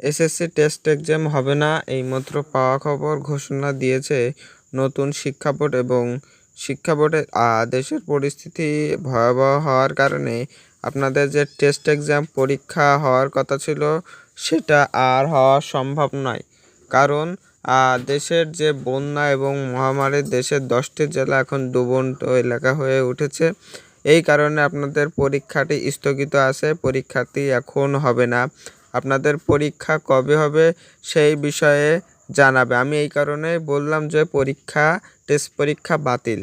SSC test exam হবে না এইমাত্র পাওয়া খবর ঘোষণা দিয়েছে নতুন শিক্ষা বোর্ড এবং শিক্ষা বোর্ডে আহ, দেশের পরিস্থিতি ভয়াবহ হওয়ার কারণে আপনাদের যে টেস্ট এক্সাম পরীক্ষা হওয়ার কথা ছিল সেটা আর হওয়া সম্ভব নয়। কারণ দেশের যে বন্যা এবং মহামারীর দেশের দশটি জেলা এখন ডুবন্ত এলাকা হয়ে উঠেছে এই কারণে আপনাদের পরীক্ষাটি স্থগিত আছে পরীক্ষাটি এখন হবে না। আপনাদের পরীক্ষা কবে হবে সেই বিষয়ে জানাবে। আমি এই কারণে বললাম যে পরীক্ষা টেস্ট পরীক্ষা বাতিল।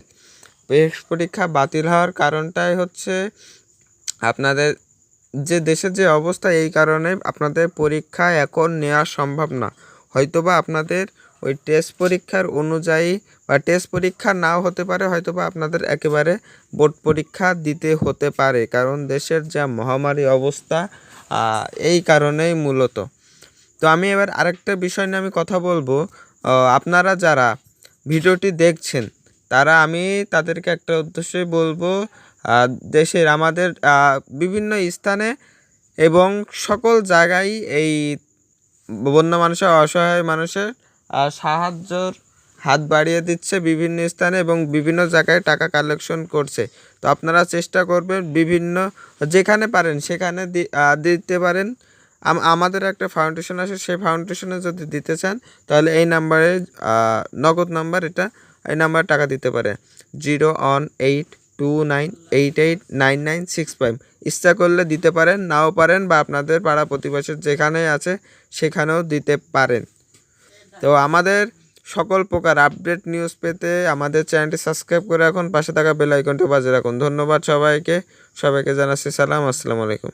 টেস্ট পরীক্ষা বাতিল হওয়ার কারণটাই হচ্ছে আপনাদের যে দেশের যে অবস্থা, এই কারণে আপনাদের পরীক্ষা এখন নেওয়া সম্ভব না। হয়তোবা আপনাদের ওই টেস্ট পরীক্ষার অনুযায়ী বা টেস্ট পরীক্ষা নাও হতে পারে, হয়তোবা আপনাদের একেবারে বোর্ড পরীক্ষা দিতে হতে পারে। কারণ দেশের যা মহামারী অবস্থা এই কারণেই মূলত। তো আমি এবার আরেকটা বিষয় নিয়ে আমি কথা বলব। আপনারা যারা ভিডিওটি দেখছেন, তারা আমি তাদেরকে একটা উদ্দেশ্যই বলব দেশের, আমাদের বিভিন্ন স্থানে এবং সকল জায়গায় এই বন্য মানুষের, অসহায় মানুষের সাহায্যর হাত বাড়িয়ে দিচ্ছে বিভিন্ন স্থানে এবং বিভিন্ন জায়গায় টাকা কালেকশন করছে। তো আপনারা চেষ্টা করবেন বিভিন্ন, যেখানে পারেন সেখানে দিতে পারেন। আমাদের একটা ফাউন্ডেশন আছে, সেই ফাউন্ডেশনে যদি দিতে চান, তাহলে এই নাম্বারে নগদ নাম্বার এটা, এই নাম্বারে টাকা দিতে পারে। Zero one eight two nine eight eight nine nine six five. ইচ্ছা করলে দিতে পারেন, নাও পারেন বা আপনাদের পাড়া প্রতিবেশীর যেখানে আছে সেখানেও দিতে পারেন। তো আমাদের সকল প্রকার আপডেট নিউজ পেতে আমাদের চ্যানেলটি সাবস্ক্রাইব করে রাখুন। পাশে থাকা বেল আইকনটি বাজে রাখুন। ধন্যবাদ সবাইকে। সবাইকে জানাচ্ছি সালাম। আসসালামু আলাইকুম।